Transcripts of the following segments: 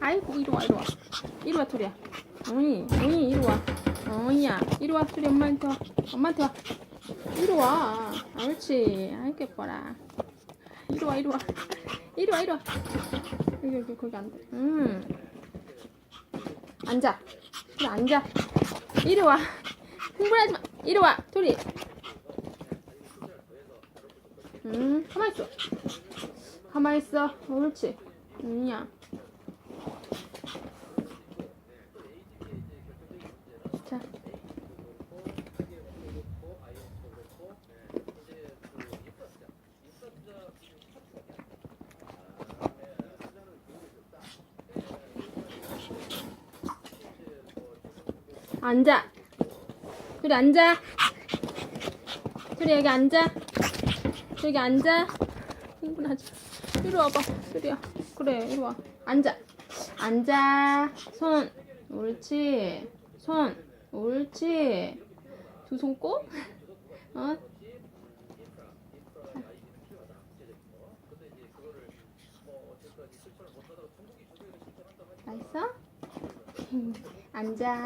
아이고 이리 와 이리 와. 이리 와 토리야. 어이 어이 이리 와. 어이야 이리 와 토리. 엄마한테 와. 엄마한테 와. 이리 와. 옳지. 아이고 예뻐라. 이리 와 이리 와. 이리 와 이리 와. 여기 여기 거기 앉아. 음 앉아 토리 앉아. 이리 와. 흥분하지 마. 이리 와 토리 음 가만 있어. 가만 있어. 옳지. 응이야 앉아. 그래 앉아. 그래 여기 앉아. 여기 앉아. 흥분하지. 마. 이리 와봐. 그래야. 그래 이리 와. 앉아. 앉아. 손. 옳지. 손. 옳지. 두 손 꼭. 어? 맛있어? 앉아.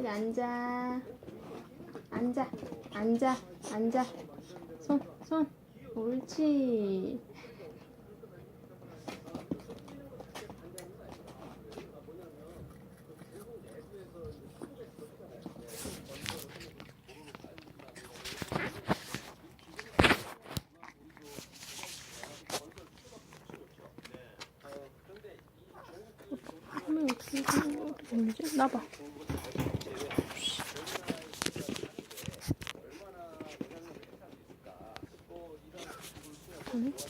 그래, 앉아. 앉아. 앉아. 앉아. 손, 손. 옳지. 걸리지? 나봐. 했죠.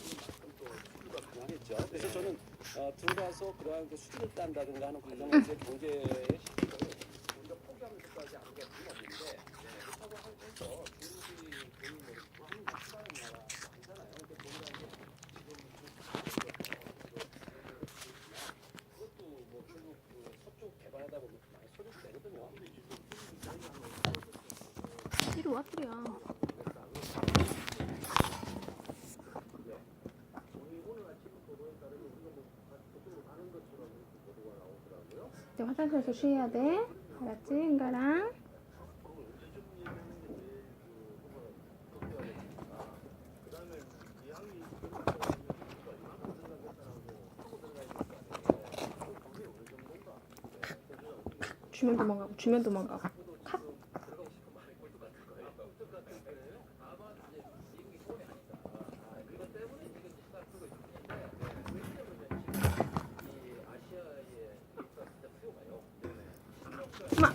그래서 저는 어, 들어가서 그러한 그 수준을 딴다든가 하는 과정을 제 경제에 먼저 포기하는 것까지 안될 수는 없는데 그렇다고 해서 중국이 돈을 내고 하는 게 수많은 나라 아니잖아요. 그러니까 돈이라는 게 그것도 뭐 결국 그 서쪽 개발하다 보면 많이 소리도 내거든요. 이리 와, 그래야. 이제 화장실에서 쉬어야 돼. 알았지, 인가랑? 주면 도망가고, 주면 도망가고. 마.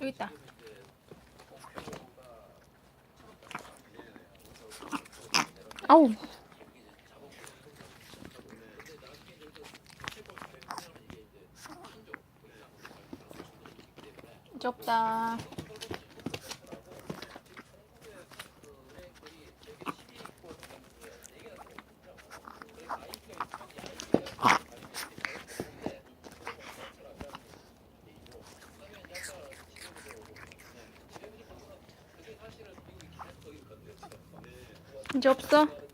여기 있다. 아우. 좁다. 이제 없어.